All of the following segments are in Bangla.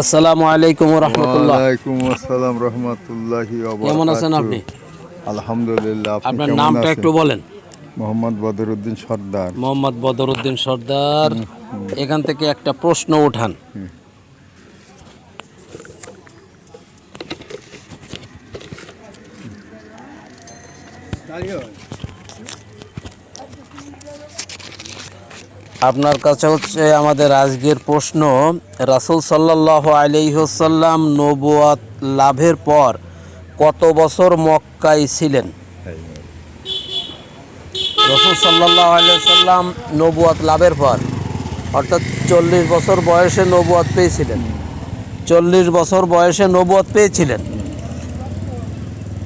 আসসালামু আলাইকুম রহমতুল্লাহ। ওয়ালাইকুম আসসালাম রহমতুল্লাহি কেমন আছেন আপনি? আলহামদুলিল্লাহ আপনি আপনার নামটা একটু বলেন। মোহাম্মদ বদরুদ্দিন সর্দার। মোহাম্মদ বদরুদ্দিন সর্দার। এখান থেকে একটা প্রশ্ন উঠান। আপনার কাছে হচ্ছে আমাদের আজকের প্রশ্ন, রাসূল সাল্লাহ আলাইহসাল্লাম নবুয়াত লাভের পর কত বছর মক্কায় ছিলেন? রসুল সাল্লাহ আলাইসাল্লাম নবুয়াত লাভের পর, অর্থাৎ চল্লিশ বছর বয়সে নবুয়াত পেয়েছিলেন। চল্লিশ বছর বয়সে নবুয়াত পেয়েছিলেন।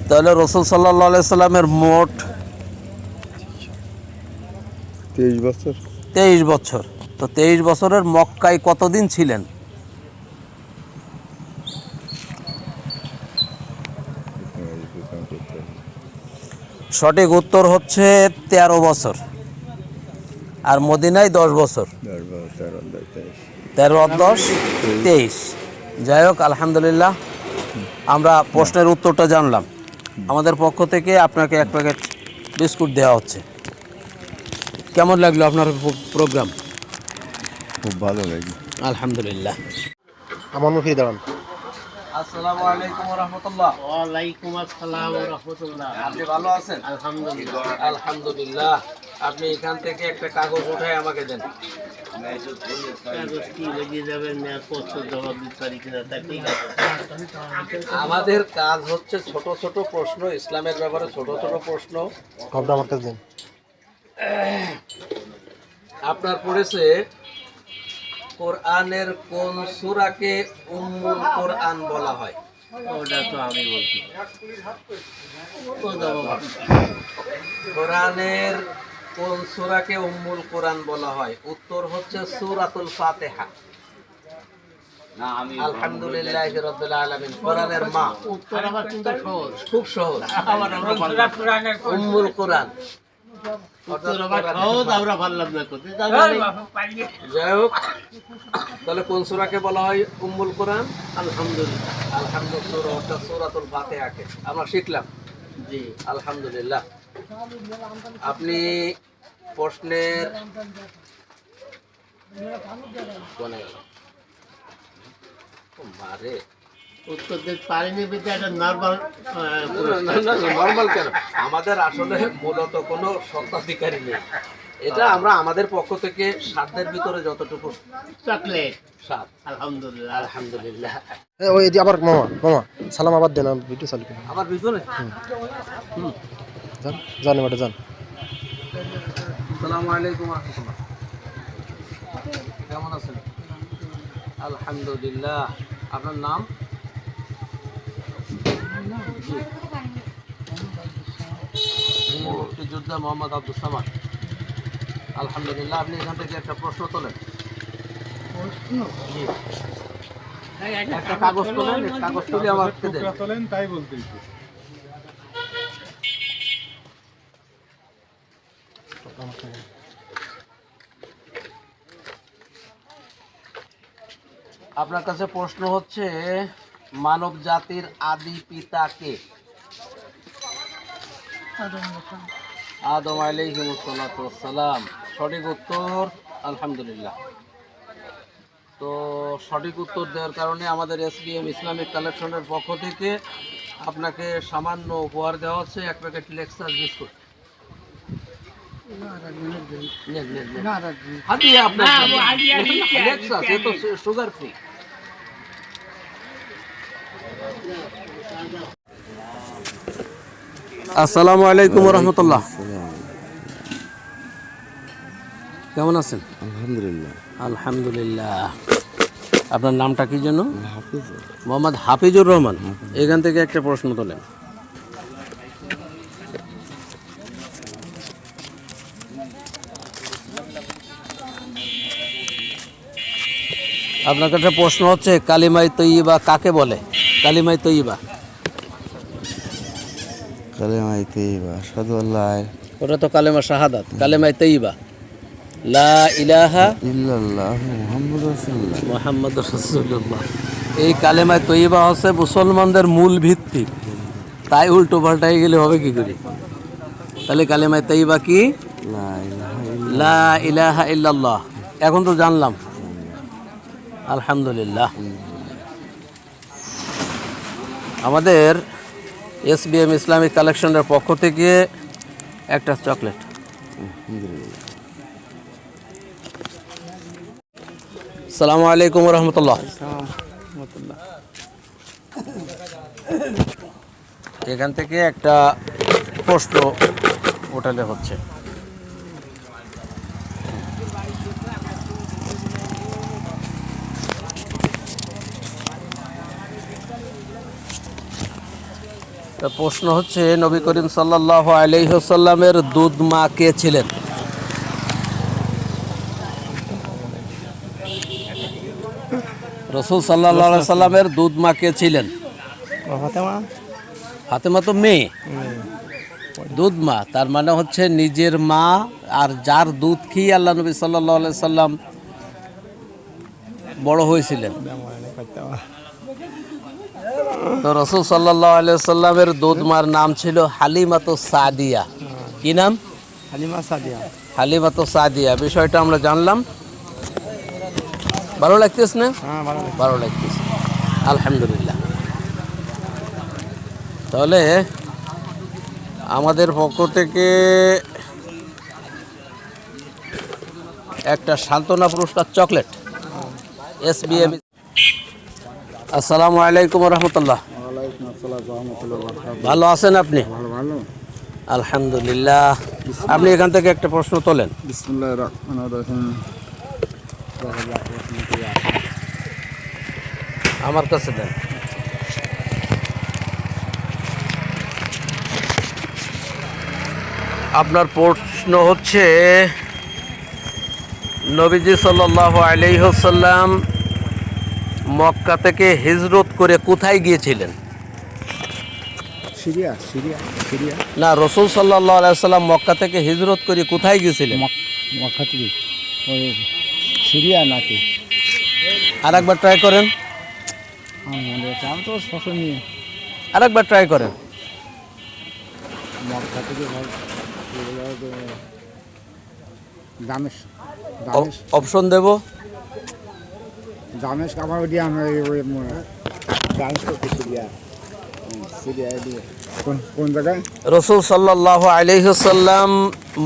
তাহলে রসুল সাল্লাহ আলাইসাল্লামের মোট তেইশ বছর। তেইশ বছর। তো তেইশ বছরের মক্কায় কতদিন ছিলেন? সঠিক উত্তর হচ্ছে তেরো বছর। আর মদিনায় দশ বছর। তেরো, দশ, তেইশ। যাই হোক, আলহামদুলিল্লাহ, আমরা প্রশ্নের উত্তরটা জানলাম। আমাদের পক্ষ থেকে আপনাকে এক প্যাকেট বিস্কুট দেওয়া হচ্ছে। কেমন লাগল আপনার প্রোগ্রাম? খুব ভালো লাগে আলহামদুলিল্লাহ। আমার মুখে দাঁড়ান। আসসালামু আলাইকুম রহমতুল্লাহ ওয়ালাইকুম আসসালাম রহমতুল্লাহ আপনি ভালো আছেন? আলহামদুলিল্লাহ। আলহামদুলিল্লাহ। আপনি এখান থেকে একটা কাগজ উঠাই আমাকে দেন। আমাদের কাজ হচ্ছে ছোট ছোট প্রশ্ন ইসলামের ব্যাপারে ছোট ছোট প্রশ্ন। আমার কাছে দিন। আপনার পড়েছে কোরআনের কোন সূরাকে উম্মুল কোরআন বলা হয়? ওটা তো আমি বলছি। কোরআনের কোন সূরাকে উম্মুল কোরআন বলা হয়? উত্তর হচ্ছে সূরাতুল ফাতিহা। আলহামদুলিল্লাহ রাব্বিল আলামিন কোরআনের মা। উত্তর আবার কিন্তু সহজ। খুব সহজ। উম্মুল কোরআন। যাই হোক তাহলে কোন সূরাকে বলা হয়? উম্মুল কোরআন? আলহামদুলিল্লাহ। আলহামদুলিল্লাহ অর্থাৎ সূরাতুল ফাতিহাকে আমরা শিখলাম। জি। আলহামদুলিল্লাহ। আপনি প্রশ্নের কোনে গেল? মারে উত্তর দিতে পারিনি বিদ্যা একটা নর্মাল নর্মাল কেন? আমাদের আসলে মূলত কোনো সত্ত্বাধিকারী নেই। এটা আমরা আমাদের পক্ষ থেকে সাধ্যের ভিতরে যতটুকু চকলেট। সাত আলহামদুলিল্লাহ। আলহামদুলিল্লাহ। ওই যে আবার মামা মামা সালাম আবার দেন ভিডিও চালু করি। আমার ভিতরে? যান জান এবারে যান। আসসালামু আলাইকুম রহমতুল্লাহ কেমন আছেন? আলহামদুলিল্লাহ। আপনার নাম? জি। মুক্তিযোদ্ধা মোহাম্মদ আব্দুল সামাদ আলহামদুলিল্লাহ আপনি এখান থেকে একটা প্রশ্ন তোলেন জি। একটা কাগজ তোলেন কাগজ তুলে আমাকে দেন আপনার কাছে প্রশ্ন হচ্ছে মানব জাতির আদি পিতা কে? আদম আলাইহিমুসালাম সঠিক উত্তর? আলহামদুলিল্লাহ। তো সঠিক উত্তর দেওয়ার কারণে আমাদের এসবিএম ইসলামিক কালেকশনের পক্ষ থেকে আপনাকে সামান্য উপহার দেওয়া হচ্ছে। এক প্যাকেট লেক্সাস বিস্কুট। হাদিয়া আপনার লেক্সাস এ তো সুগার ফ্রি। আসসালামু আলাইকুম রহমতুল্লাহ কেমন আছেন? আলহামদুলিল্লাহ। আলহামদুলিল্লাহ। আপনার নামটা কি যেন? মোহাম্মদ হাফিজুর রহমান। এখান থেকে একটা প্রশ্ন তোলেন। আপনার কাছে প্রশ্ন হচ্ছে কালিমাই তৈবা কাকে বলে? কালিমাই তৈবা কালেমাই তৈবা সাধু আল্লাহ ওটা তো কালেমা শাহাদাত কালেমাই তৈবা লা ইলাহা ইল্লাল্লাহ মুহাম্মদ রাসূলুল্লাহ। মোহাম্মদ রসুল্লাহ এই কালেমায় তৈবা হচ্ছে মুসলমানদের মূল ভিত্তি। তাই উল্টো পাল্টাই গেলে হবে কি করে? তাহলে কালেমায় তৈবা কি? লা ইলাহা ইল্লাল্লাহ। এখন তো জানলাম। আলহামদুলিল্লাহ। আমাদের এস বি এম ইসলামিক কালেকশনের পক্ষ থেকে একটা চকলেট। সালামু আলাইকুম রহমতুল্লাহ এখান থেকে একটা প্রশ্ন ওঠালে হচ্ছে। তা প্রশ্ন হচ্ছে নবী করিম সাল্লাহ আলাইসাল্লামের দুধ মা কে ছিলেন? রসুল সাল্লাহ সাল্লামের দুধ মা কে ছিলেন? ফাতেমা। তো মেয়ে। দুধ মা তার মানে হচ্ছে নিজের মা আর যার দুধ খেয়ে আল্লাহ নবী সাল্লাহ সাল্লাম বড় হয়েছিলেন। তো রসুল সাল্লাহ সাল্লামের দুধ মার নাম ছিল হালিমাতো সাদিয়া। কি নাম? হালিমা সাদিয়া। হালিমাতো সাদিয়া। বিষয়টা আমরা জানলাম। ভালো লাগতেছ না? হ্যাঁ ভালো ভালো লাগতেছে। আলহামদুলিল্লাহ। তাহলে আমাদের পক্ষ থেকে একটা সান্ত্বনা পুরস্কার চকলেট। এস বি এম আসসালামু আলাইকুম রহমতুল্লাহ। ভালো আছেন আপনি? আলহামদুলিল্লাহ। আপনি এখান থেকে একটা প্রশ্ন তোলেন। আমার কাছে দেন। আপনার প্রশ্ন হচ্ছে নবীজি সাল্লাহ আলাইহসাল্লাম মক্কা থেকে হিজরত করে কোথায় গিয়েছিলেন? Syria Syria Syria. না রসুল সাল্লাহ আলাইসাল্লাম মক্কা থেকে হিজরত করে কোথায় গিয়েছিলেন? মক্কা থেকে। ওই সিরিয়া নাকি? আর একবার ট্রাই করেন আমি তো ফসল নিয়ে। আর একবার ট্রাই করেন। মক্কা থেকে অপশন দেব? দামেশ কাপড় দিয়ে আমরা ডান্স করতে সিরিয়া রসুল সাল্লাহ আলহ্লাম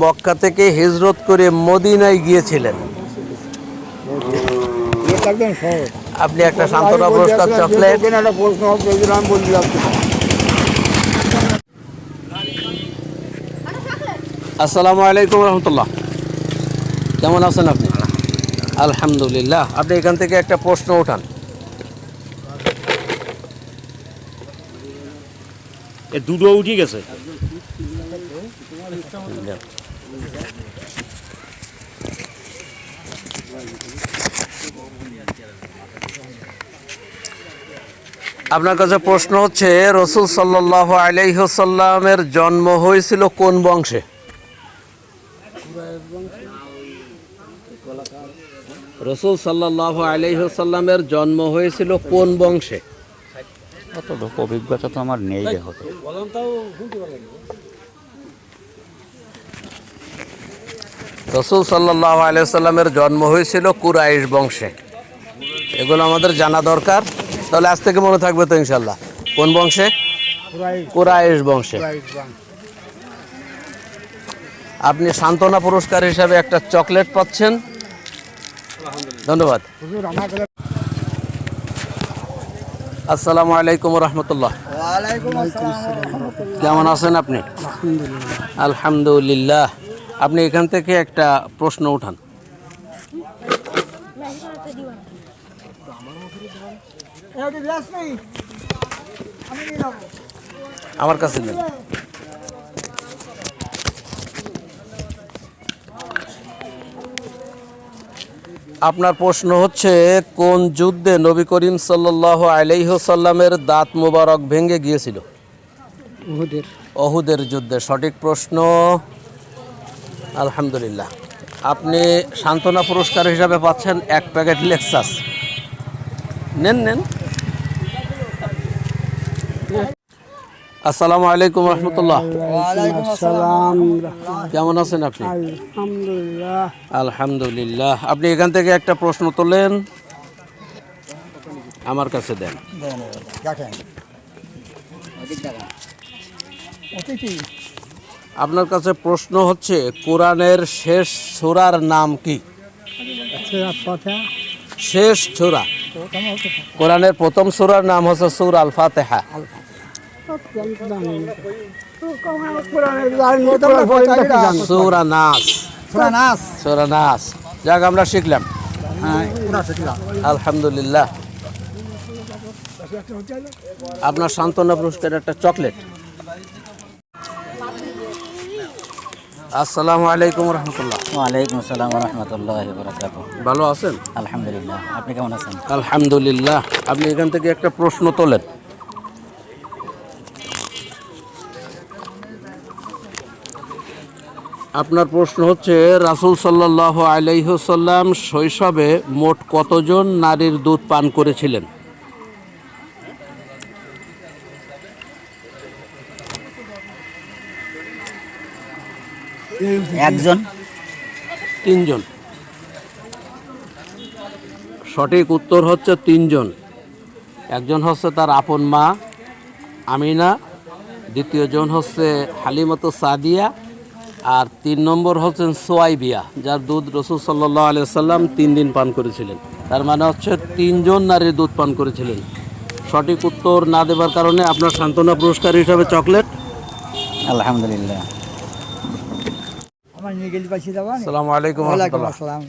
মক্কা থেকে হিজরত করে মদিনায় গিয়েছিলেন। আপনি একটা সান্ত্বনা পুরস্কার চকলেট। আসসালামু আলাইকুম রহমতুল্লাহ। কেমন আছেন আপনি? আলহামদুলিল্লাহ। আপনি এখান থেকে একটা প্রশ্ন ওঠান দুটো উঠে গেছে। আপনার কাছে প্রশ্ন হচ্ছে রসুল সাল্লাহ আলাইহসাল্লামের জন্ম হয়েছিল কোন বংশে? রসুল সাল্লাহ আলাইহসাল্লামের জন্ম হয়েছিল কোন বংশে? অত অভিজ্ঞতা তো আমার নেই হতো। রসুল সাল্লাহ আলাইসাল্লামের জন্ম হয়েছিল কুরাইশ বংশে। এগুলো আমাদের জানা দরকার। তাহলে আজ থেকে মনে থাকবে তো ইনশাল্লাহ কোন বংশে। কুরাইশ বংশে। আপনি সান্ত্বনা পুরস্কার হিসাবে একটা চকলেট পাচ্ছেন। ধন্যবাদ। আসসালামু আলাইকুম রহমতুল্লাহ। কেমন আছেন আপনি? আলহামদুলিল্লাহ। আপনি এখান থেকে একটা প্রশ্ন উঠান। আমার কাছে নেন আপনার প্রশ্ন হচ্ছে কোন যুদ্ধে নবী করিম সাল্লাহ আলাইহসাল্লামের দাঁত মুবারক ভেঙে গিয়েছিল? অহুদের যুদ্ধে। সঠিক প্রশ্ন আলহামদুলিল্লাহ। আপনি সান্ত্বনা পুরস্কার হিসাবে পাচ্ছেন এক প্যাকেট লেক্সাস। নেন নেন। আসসালামু আলাইকুম রহমতুল্লাহ। কেমন আছেন আপনি? আলহামদুলিল্লাহ। আলহামদুলিল্লাহ। আপনি এখান থেকে একটা প্রশ্ন তোলেন আমার কাছে দেন। আপনার কাছে প্রশ্ন হচ্ছে কোরআনের শেষ সূরার নাম কি? আচ্ছা শেষ সূরা। কোরআনের প্রথম সূরার নাম হচ্ছে সুর আল ফাতিহা যাক আমরা শিখলাম। হ্যাঁ আলহামদুলিল্লাহ। আপনার সান্ত্বনা পুরস্কার একটা চকলেট। আসসালামু আলাইকুম রহমতুল্লাহ। ওয়ালাইকুম আসসালাম রহমতুল্লাহ ভালো আছেন? আলহামদুলিল্লাহ। আপনি কেমন আছেন? আলহামদুলিল্লাহ। আপনি এখান থেকে একটা প্রশ্ন তোলেন। আপনার প্রশ্ন হচ্ছে রাসূল সাল্লাহ আলাইহসাল্লাম শৈশবে মোট কতজন নারীর দুধ পান করেছিলেন? একজন। তিনজন। সঠিক উত্তর হচ্ছে তিনজন। একজন হচ্ছে তার আপন মা আমিনা দ্বিতীয় জন হচ্ছে হালিমতো সাদিয়া আর তিন নম্বর হচ্ছেন সোয়াইবিয়া যার দুধ রসুল সাল্লাহ আলিয়া সাল্লাম তিন দিন পান করেছিলেন। তার মানে হচ্ছে তিনজন নারীর দুধ পান করেছিলেন। সঠিক উত্তর না দেবার কারণে আপনার সান্ত্বনা পুরস্কার হিসাবে চকলেট। আলহামদুলিল্লাহ। আসসালামু আলাইকুম আসসালাম।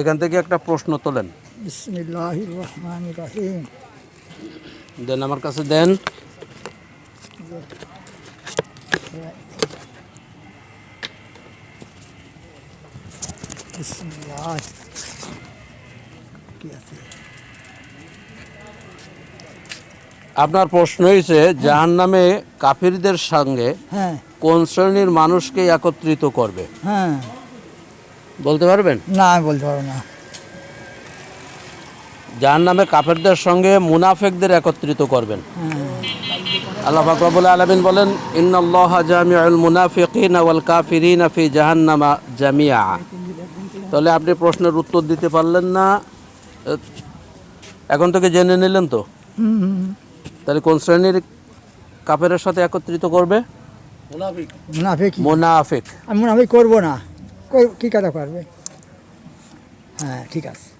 এখান থেকে একটা প্রশ্ন তোলেন। বিসমিল্লাহির রহমানির রহিম। দেন আমার কাছে দেন। বিসমিল্লাহ কি আছে আপনার প্রশ্ন হয়েছে জাহান নামে কাফিরদের সঙ্গে হ্যাঁ। কোন শ্রেণির মানুষকে একত্রিত করবে? হ্যাঁ। বলতে পারবেন? না বলতে পারব না। জাহান নামে কাফেরদের সঙ্গে মুনাফেকদের একত্রিত করবেন। আল্লাহ ফাকরাবুল আলমিন বলেন ইন্নাল্লাহ জামিউল মুনাফিকিন ওয়াল কাফিরিন ফি জাহান্নামা জামিয়া তাহলে আপনি প্রশ্নের উত্তর দিতে পারলেন না। এখন থেকে জেনে নিলেন তো। তাহলে কোন শ্রেণির কাপেরের সাথে একত্রিত করবে? মুনাফিক। কি? মুনাফিক। আমি মুনাফিক করব না। কই- কি কথা পারবে হ্যাঁ ঠিক আছে।